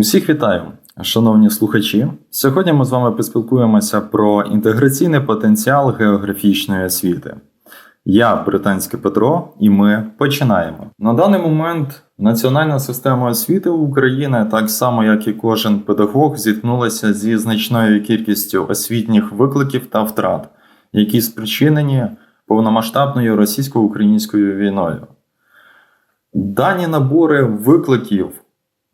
Усіх вітаю, шановні слухачі. Сьогодні ми з вами поспілкуємося про інтеграційний потенціал географічної освіти. Я британський Петро, і ми починаємо. На даний момент національна система освіти України, так само як і кожен педагог, зіткнулася зі значною кількістю освітніх викликів та втрат, які спричинені повномасштабною російсько-українською війною. Дані набори викликів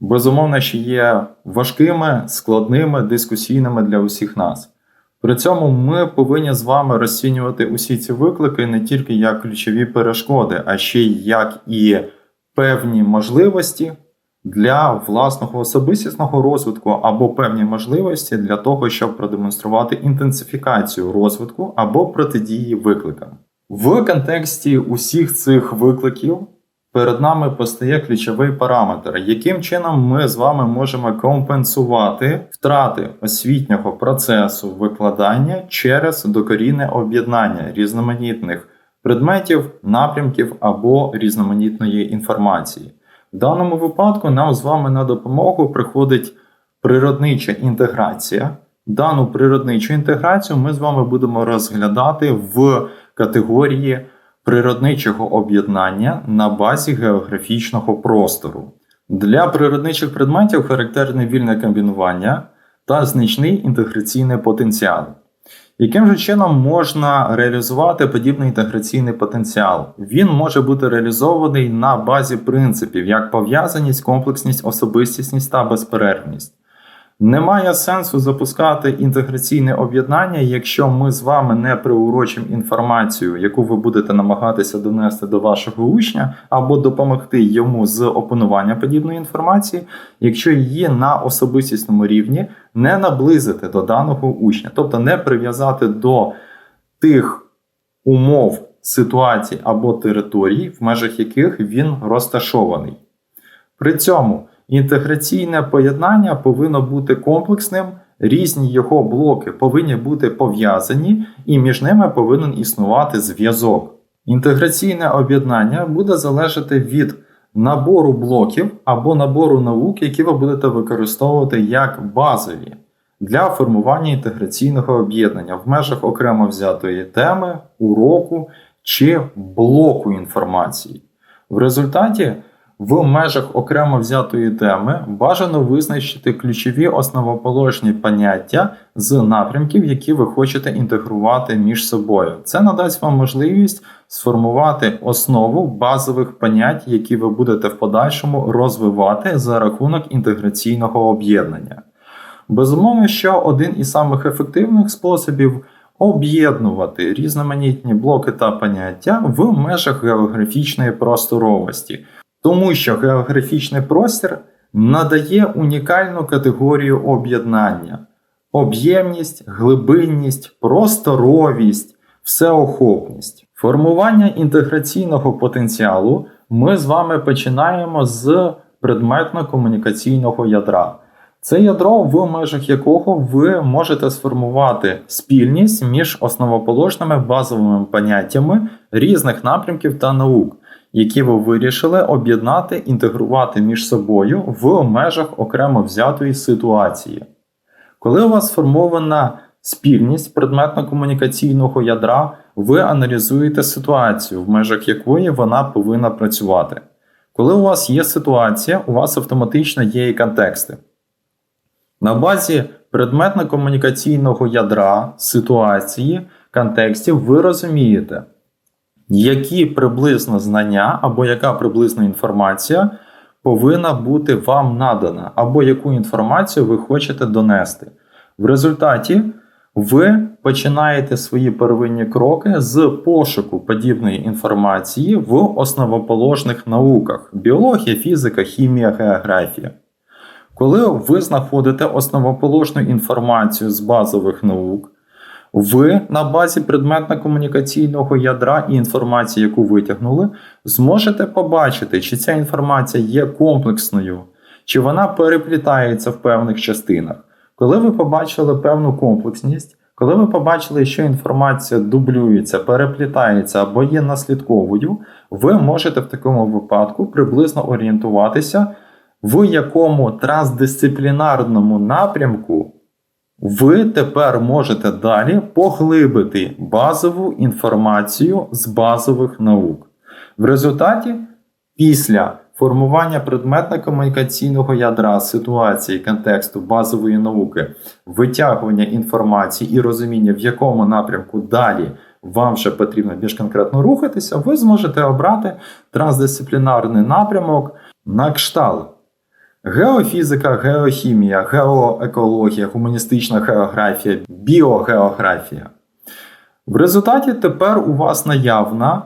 безумовно, ще є важкими, складними, дискусійними для усіх нас. При цьому ми повинні з вами розцінювати усі ці виклики не тільки як ключові перешкоди, а ще й як і певні можливості для власного особистісного розвитку або певні можливості для того, щоб продемонструвати інтенсифікацію розвитку або протидії викликам. В контексті усіх цих викликів перед нами постає ключовий параметр, яким чином ми з вами можемо компенсувати втрати освітнього процесу викладання через докорінне об'єднання різноманітних предметів, напрямків або різноманітної інформації. В даному випадку нам з вами на допомогу приходить природнича інтеграція. Дану природничу інтеграцію ми з вами будемо розглядати в категорії природничого об'єднання на базі географічного простору. Для природничих предметів характерне вільне комбінування та значний інтеграційний потенціал. Яким же чином можна реалізувати подібний інтеграційний потенціал? Він може бути реалізований на базі принципів як пов'язаність, комплексність, особистісність та безперервність. Немає сенсу запускати інтеграційне об'єднання, якщо ми з вами не приурочимо інформацію, яку ви будете намагатися донести до вашого учня, або допомогти йому з опанування подібної інформації, якщо її на особистісному рівні не наблизити до даного учня, тобто не прив'язати до тих умов, ситуацій або територій, в межах яких він розташований. При цьому. Інтеграційне поєднання повинно бути комплексним, різні його блоки повинні бути пов'язані, і між ними повинен існувати зв'язок. Інтеграційне об'єднання буде залежати від набору блоків або набору наук, які ви будете використовувати як базові для формування інтеграційного об'єднання в межах окремо взятої теми, уроку чи блоку інформації. В результаті в межах окремо взятої теми бажано визначити ключові основоположні поняття з напрямків, які ви хочете інтегрувати між собою. Це надасть вам можливість сформувати основу базових понять, які ви будете в подальшому розвивати за рахунок інтеграційного об'єднання. Безумовно, що один із самих ефективних способів. Об'єднувати різноманітні блоки та поняття в межах географічної просторовості, тому що географічний простір надає унікальну категорію об'єднання, об'ємність, глибинність, просторовість, всеохопність. Формування інтеграційного потенціалу ми з вами починаємо з предметно-комунікаційного ядра. Це ядро, в межах якого ви можете сформувати спільність між основоположними базовими поняттями різних напрямків та наук які ви вирішили об'єднати, інтегрувати між собою в межах окремо взятої ситуації. Коли у вас сформована спільність предметно-комунікаційного ядра, ви аналізуєте ситуацію, в межах якої вона повинна працювати. Коли у вас є ситуація, у вас автоматично є і контексти. На базі предметно-комунікаційного ядра ситуації, контекстів ви розумієте які приблизно знання або яка приблизна інформація повинна бути вам надана, або яку інформацію ви хочете донести. В результаті ви починаєте свої первинні кроки з пошуку подібної інформації в основоположних науках: біологія, фізика, хімія, географія. Коли ви знаходите основоположну інформацію з базових наук, ви на базі предметно-комунікаційного ядра і інформації, яку витягнули, зможете побачити, чи ця інформація є комплексною, чи вона переплітається в певних частинах. Коли ви побачили певну комплексність, коли ви побачили, що інформація дублюється, переплітається або є наслідковою, ви можете в такому випадку приблизно орієнтуватися в якому трансдисциплінарному напрямку ви тепер можете далі поглибити базову інформацію з базових наук. В результаті, після формування предметно-комунікаційного ядра ситуації, контексту базової науки, витягування інформації і розуміння, в якому напрямку далі вам вже потрібно більш конкретно рухатися, ви зможете обрати трансдисциплінарний напрямок на кшталт. Геофізика, геохімія, геоекологія, гуманістична географія, біогеографія. В результаті тепер у вас наявна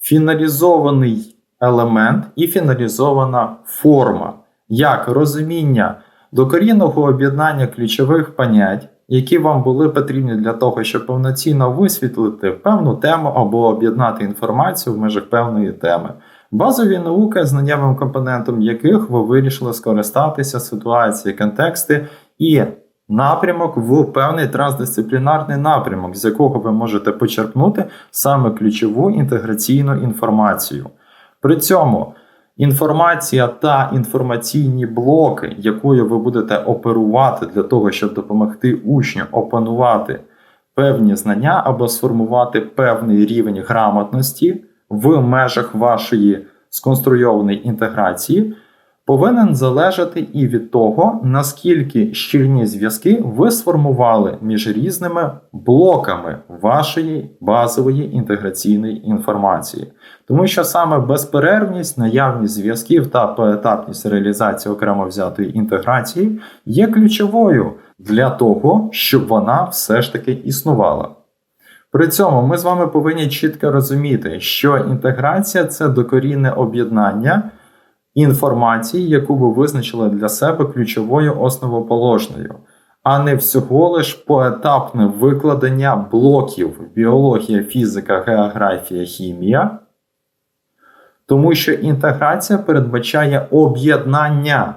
фіналізований елемент і фіналізована форма, як розуміння докорінного об'єднання ключових понять, які вам були потрібні для того, щоб повноцінно висвітлити певну тему або об'єднати інформацію в межах певної теми. Базові науки, з наявним компонентом яких ви вирішили скористатися ситуації, контексти і напрямок в певний трансдисциплінарний напрямок, з якого ви можете почерпнути саме ключову інтеграційну інформацію. При цьому інформація та інформаційні блоки, якою ви будете оперувати для того, щоб допомогти учню опанувати певні знання або сформувати певний рівень грамотності в межах вашої сконструйованої інтеграції, повинен залежати і від того, наскільки щільні зв'язки ви сформували між різними блоками вашої базової інтеграційної інформації. Тому що саме безперервність, наявність зв'язків та поетапність реалізації окремо взятої інтеграції є ключовою для того, щоб вона все ж таки існувала. При цьому ми з вами повинні чітко розуміти, що інтеграція це докорінне об'єднання інформації, яку ви визначили для себе ключовою основоположною, а не всього лиш поетапне викладення блоків біологія, фізика, географія, хімія. Тому що інтеграція передбачає об'єднання,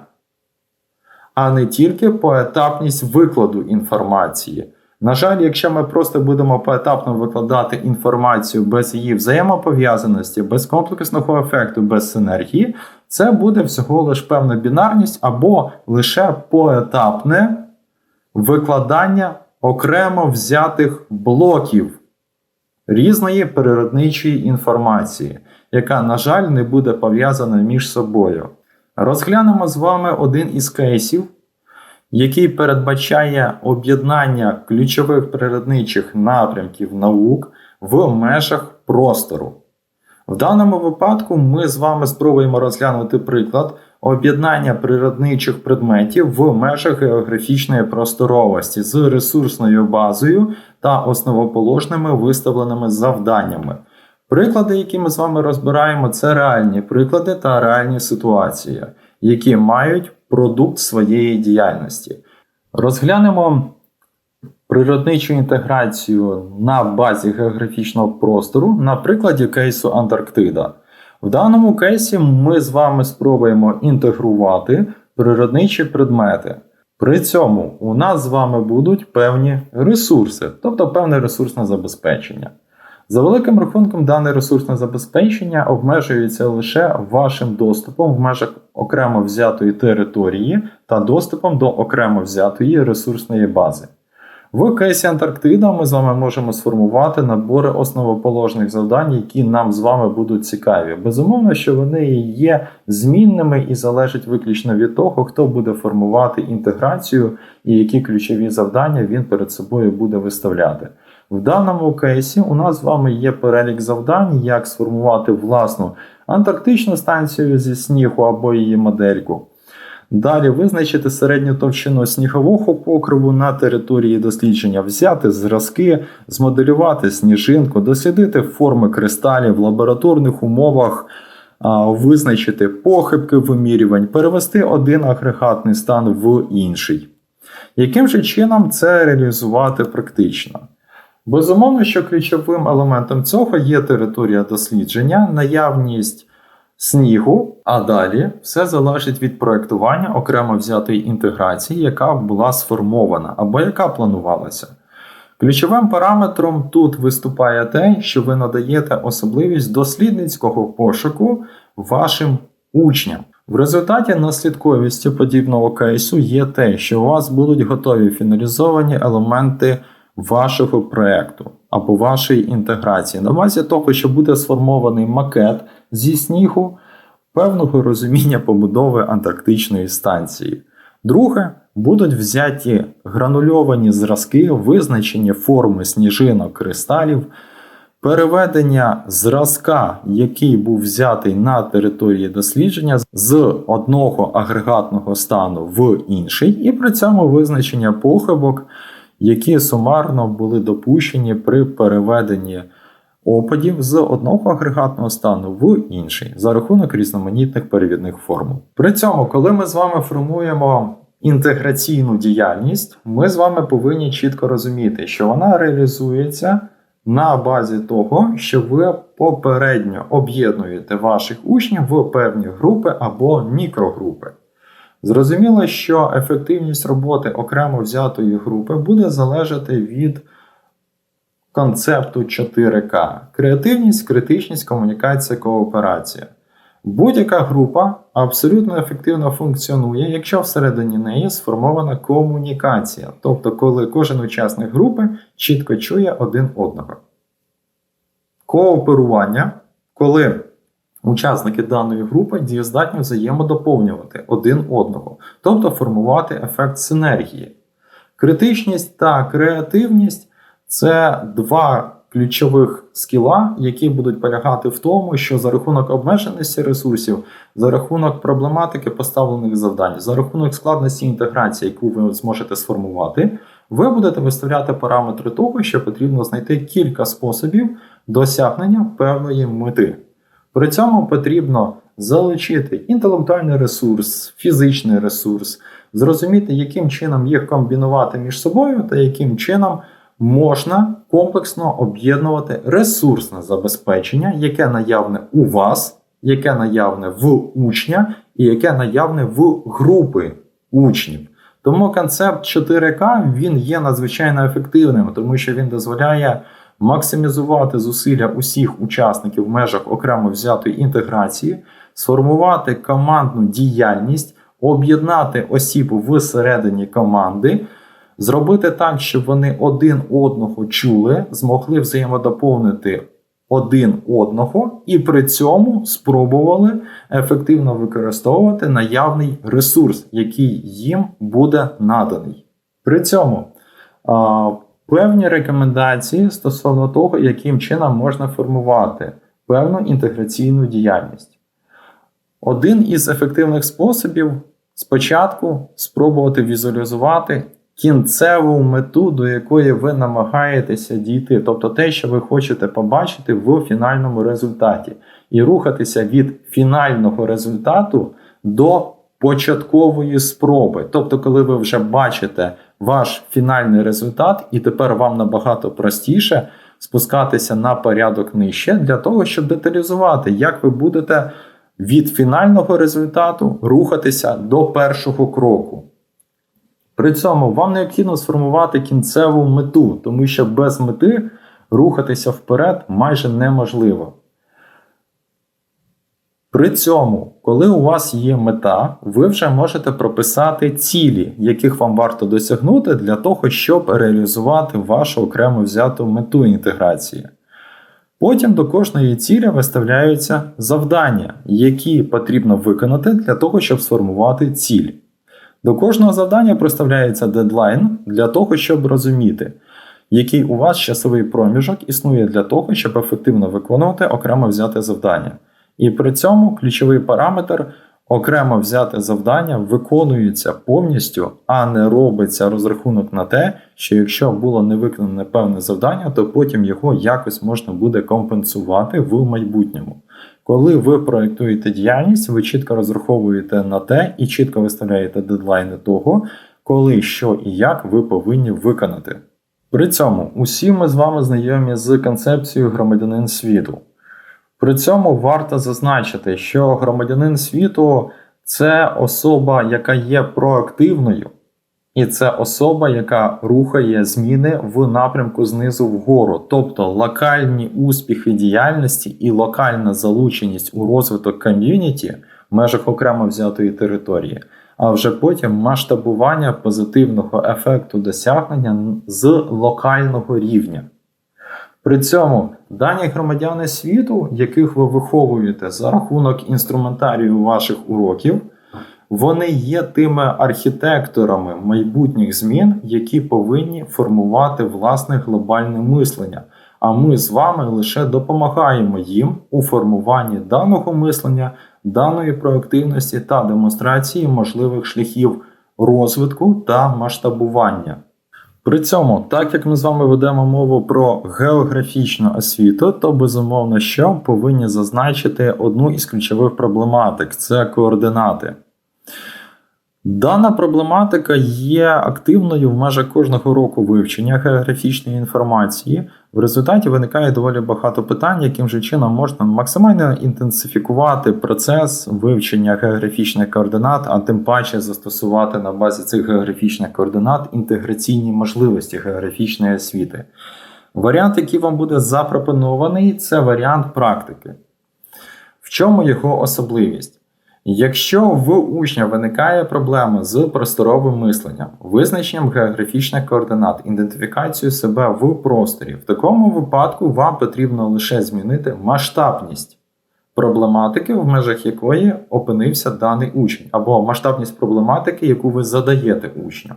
а не тільки поетапність викладу інформації. На жаль, якщо ми просто будемо поетапно викладати інформацію без її взаємопов'язаності, без комплексного ефекту, без синергії, це буде всього лише певна бінарність або лише поетапне викладання окремо взятих блоків різної природничої інформації, яка, на жаль, не буде пов'язана між собою. Розглянемо з вами один із кейсів який передбачає об'єднання ключових природничих напрямків наук в межах простору. В даному випадку ми з вами спробуємо розглянути приклад об'єднання природничих предметів в межах географічної просторовості з ресурсною базою та основоположними виставленими завданнями. Приклади, які ми з вами розбираємо, це реальні приклади та реальні ситуації, які мають продукт своєї діяльності. Розглянемо природничу інтеграцію на базі географічного простору на прикладі кейсу Антарктида. В даному кейсі ми з вами спробуємо інтегрувати природничі предмети. При цьому у нас з вами будуть певні ресурси, тобто певне ресурсне забезпечення. За великим рахунком, дане ресурсне забезпечення обмежується лише вашим доступом в межах окремо взятої території та доступом до окремо взятої ресурсної бази. В кейсі Антарктида ми з вами можемо сформувати набори основоположних завдань, які нам з вами будуть цікаві. Безумовно, що вони є змінними і залежать виключно від того, хто буде формувати інтеграцію і які ключові завдання він перед собою буде виставляти. В даному кейсі у нас з вами є перелік завдань, як сформувати власну антарктичну станцію зі снігу або її модельку. Далі визначити середню товщину снігового покриву на території дослідження, взяти зразки, змоделювати сніжинку, дослідити форми кристалів в лабораторних умовах, визначити похибки вимірювань, перевести один агрегатний стан в інший. Яким же чином це реалізувати практично? Безумовно, що ключовим елементом цього є територія дослідження, наявність снігу, а далі все залежить від проектування окремо взятої інтеграції, яка була сформована або яка планувалася. Ключовим параметром тут виступає те, що ви надаєте особливість дослідницького пошуку вашим учням. В результаті наслідковістю подібного кейсу є те, що у вас будуть готові фіналізовані елементи вашого проекту або вашої інтеграції. На базі того, що буде сформований макет зі снігу певного розуміння побудови антарктичної станції. Друге, будуть взяті гранульовані зразки, визначені форми сніжинок кристалів, переведення зразка, який був взятий на території дослідження, з одного агрегатного стану в інший, і при цьому визначення похибок, які сумарно були допущені при переведенні опадів з одного агрегатного стану в інший за рахунок різноманітних перевідних формул. При цьому, коли ми з вами формуємо інтеграційну діяльність, ми з вами повинні чітко розуміти, що вона реалізується на базі того, що ви попередньо об'єднуєте ваших учнів в певні групи або мікрогрупи. Зрозуміло, що ефективність роботи окремо взятої групи буде залежати від концепту 4К: креативність, критичність, комунікація, кооперація. Будь-яка група абсолютно ефективно функціонує, якщо всередині неї сформована комунікація, тобто коли кожен учасник групи чітко чує один одного. Кооперування, коли учасники даної групи дієздатні взаємодоповнювати один одного, тобто формувати ефект синергії. Критичність та креативність це два ключових скіла, які будуть полягати в тому, що за рахунок обмеженості ресурсів, за рахунок проблематики поставлених завдань, за рахунок складності інтеграції, яку ви зможете сформувати, ви будете виставляти параметри того, що потрібно знайти кілька способів досягнення певної мети. При цьому потрібно залучити інтелектуальний ресурс, фізичний ресурс, зрозуміти, яким чином їх комбінувати між собою та яким чином можна комплексно об'єднувати ресурсне забезпечення, яке наявне у вас, яке наявне в учня і яке наявне в групи учнів. Тому концепт 4К він є надзвичайно ефективним, тому що він дозволяє максимізувати зусилля усіх учасників в межах окремо взятої інтеграції, сформувати командну діяльність, об'єднати осіб всередині команди. Зробити так, щоб вони один одного чули, змогли взаємодоповнити один одного і при цьому спробували ефективно використовувати наявний ресурс, який їм буде наданий. При цьому певні рекомендації стосовно того, яким чином можна формувати певну інтеграційну діяльність. Один із ефективних способів спочатку спробувати візуалізувати кінцеву мету, до якої ви намагаєтеся дійти, тобто те, що ви хочете побачити в фінальному результаті, і рухатися від фінального результату до початкової спроби. Тобто, коли ви вже бачите ваш фінальний результат, і тепер вам набагато простіше спускатися на порядок нижче для того, щоб деталізувати, як ви будете від фінального результату рухатися до першого кроку. При цьому вам необхідно сформувати кінцеву мету, тому що без мети рухатися вперед майже неможливо. При цьому, коли у вас є мета, ви вже можете прописати цілі, яких вам варто досягнути для того, щоб реалізувати вашу окремо взяту мету інтеграції. Потім до кожної цілі виставляються завдання, які потрібно виконати для того, щоб сформувати ціль. До кожного завдання проставляється дедлайн для того, щоб розуміти, який у вас часовий проміжок існує для того, щоб ефективно виконувати окремо взяте завдання. І при цьому ключовий параметр окремо взяте завдання виконується повністю, а не робиться розрахунок на те, що якщо було не виконане певне завдання, то потім його якось можна буде компенсувати в майбутньому. Коли ви проєктуєте діяльність, ви чітко розраховуєте на те і чітко виставляєте дедлайни того, коли, що і як ви повинні виконати. При цьому усі ми з вами знайомі з концепцією громадянин світу. При цьому варто зазначити, що громадянин світу це особа, яка є проактивною, і це особа, яка рухає зміни в напрямку знизу вгору, тобто локальні успіхи діяльності і локальна залученість у розвиток ком'юніті в межах окремо взятої території, а вже потім масштабування позитивного ефекту досягнення з локального рівня. При цьому дані громадяни світу, яких ви виховуєте за рахунок інструментарію ваших уроків, вони є тими архітекторами майбутніх змін, які повинні формувати власне глобальне мислення. А ми з вами лише допомагаємо їм у формуванні даного мислення, даної проактивності та демонстрації можливих шляхів розвитку та масштабування. При цьому, так як ми з вами ведемо мову про географічну освіту, то безумовно, що повинні зазначити одну із ключових проблематик це координати. Дана проблематика є активною в межах кожного року вивчення географічної інформації. В результаті виникає доволі багато питань, яким же чином можна максимально інтенсифікувати процес вивчення географічних координат, а тим паче застосувати на базі цих географічних координат інтеграційні можливості географічної освіти. Варіант, який вам буде запропонований, це варіант практики. В чому його особливість? Якщо в учня виникає проблема з просторовим мисленням, визначенням географічних координат, ідентифікацією себе в просторі, в такому випадку вам потрібно лише змінити масштабність проблематики, в межах якої опинився даний учень, або масштабність проблематики, яку ви задаєте учню.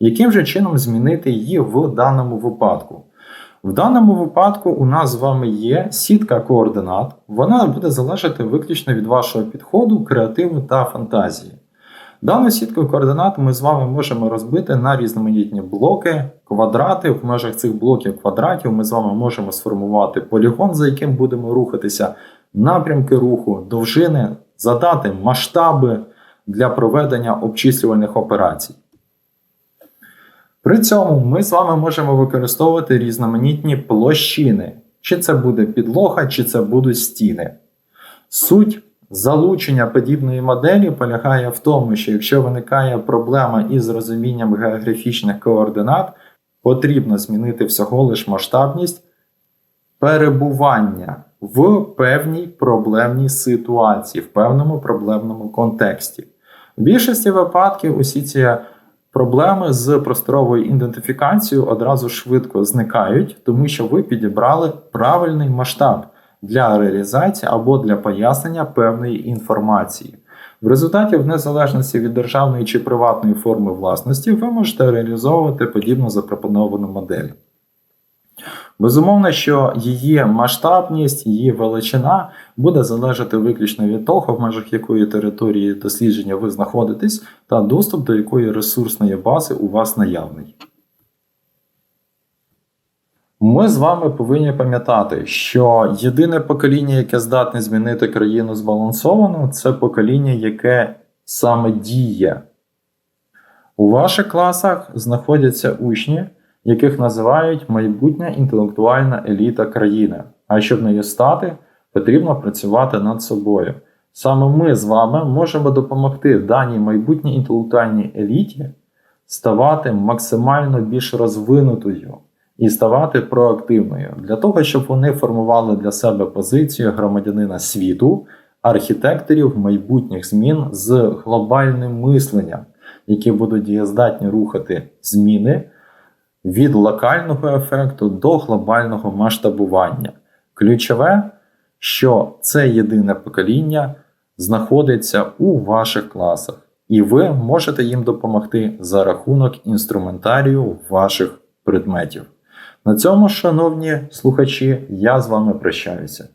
Яким же чином змінити її в даному випадку? В даному випадку у нас з вами є сітка координат, вона буде залежати виключно від вашого підходу, креативу та фантазії. Дану сітку координат ми з вами можемо розбити на різноманітні блоки, квадрати. В межах цих блоків квадратів ми з вами можемо сформувати полігон, за яким будемо рухатися, напрямки руху, довжини, задати масштаби для проведення обчислювальних операцій. При цьому ми з вами можемо використовувати різноманітні площини. Чи це буде підлога, чи це будуть стіни. Суть залучення подібної моделі полягає в тому, що якщо виникає проблема із розумінням географічних координат, потрібно змінити всього лиш масштабність перебування в певній проблемній ситуації, в певному проблемному контексті. В більшості випадків усі ці Проблеми з просторовою ідентифікацією одразу швидко зникають, тому що ви підібрали правильний масштаб для реалізації або для пояснення певної інформації. В результаті, в незалежності від державної чи приватної форми власності, ви можете реалізовувати подібну запропоновану модель. Безумовно, що її масштабність, її величина буде залежати виключно від того, в межах якої території дослідження ви знаходитесь, та доступ до якої ресурсної бази у вас наявний. Ми з вами повинні пам'ятати, що єдине покоління, яке здатне змінити країну збалансовано, це покоління, яке саме діє. У ваших класах знаходяться учні яких називають майбутня інтелектуальна еліта країни. А щоб нею стати, потрібно працювати над собою. Саме ми з вами можемо допомогти даній майбутній інтелектуальній еліті ставати максимально більш розвинутою і ставати проактивною для того, щоб вони формували для себе позицію громадянина світу, архітекторів майбутніх змін з глобальним мисленням, які будуть дієздатні рухати зміни від локального ефекту до глобального масштабування. Ключове, що це єдине покоління знаходиться у ваших класах, і ви можете їм допомогти за рахунок інструментарію ваших предметів. На цьому, шановні слухачі, я з вами прощаюся.